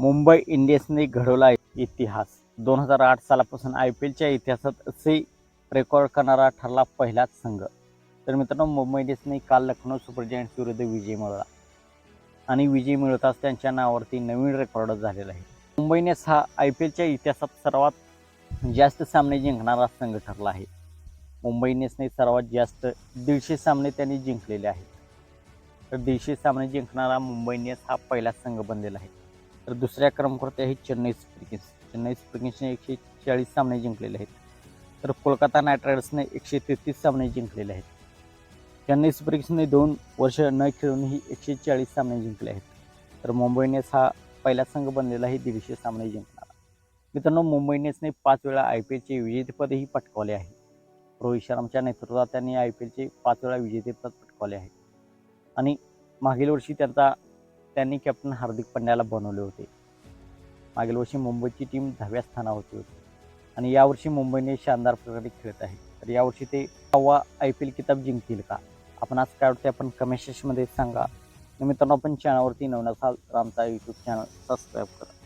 मुंबई इंडियन्सने घडवला इतिहास. दोन हजार आठ सालापासून आय पी एलच्या इतिहासात असे रेकॉर्ड करणारा ठरला पहिलाच संघ. तर मित्रांनो मुंबई इंडियन्सने काल लखनौ सुपर जायंट्स विरुद्ध विजय मिळवला. आणि विजय मिळवताच त्यांच्या नावावरती नवीन रेकॉर्ड झालेला आहे. मुंबई इंडियन्स हा आय पी एलच्या इतिहासात सर्वात जास्त सामने जिंकणारा संघ ठरला आहे. मुंबई इंडियन्सने सर्वात जास्त दीडशे सामने त्यांनी जिंकलेले आहेत. तर दीडशे सामने जिंकणारा मुंबई इंडियन्स हा पहिला संघ बनलेला आहे. तर दुसऱ्या क्रमांकावरती आहे Chennai super kings Chennai super किंग्सने एकशे चाळीस सामने जिंकलेले आहेत. तर कोलकाता नाईट रायडर्सने एकशे तेहतीस सामने जिंकलेले आहेत. चेन्नई सुपर किंग्सने दोन वर्ष न खेळूनही एकशे चाळीस सामने जिंकले आहेत. तर मुंबई इंडियन्स हा पहिला संघ बनलेला आहे दीडशे सामने जिंकणारा. मित्रांनो मुंबई इंडियन्सने पाच वेळा आय पी एलचे विजेतेपदही पटकावले आहे. रोहित शर्माच्या नेतृत्वात त्यांनी आय पी एलचे पाच वेळा विजेतेपद पटकावले आहे. आणि मागील वर्षी त्यांचा त्यांनी कॅप्टन हार्दिक पंड्याला बनवले होते. मागील वर्षी मुंबईची टीम दहाव्या स्थानावरती होती. आणि यावर्षी मुंबईने शानदार प्रकारे खेळत आहे. तर यावर्षी ते सहावा आय पी एल किताब जिंकतील का? आपण आज काय वाटते आपण कमेंट सेक्शनमध्ये सांगा. मित्रांनो आपण चॅनलवरती नवीन असाल तर आमचा यूट्यूब चॅनल सबस्क्राईब करा.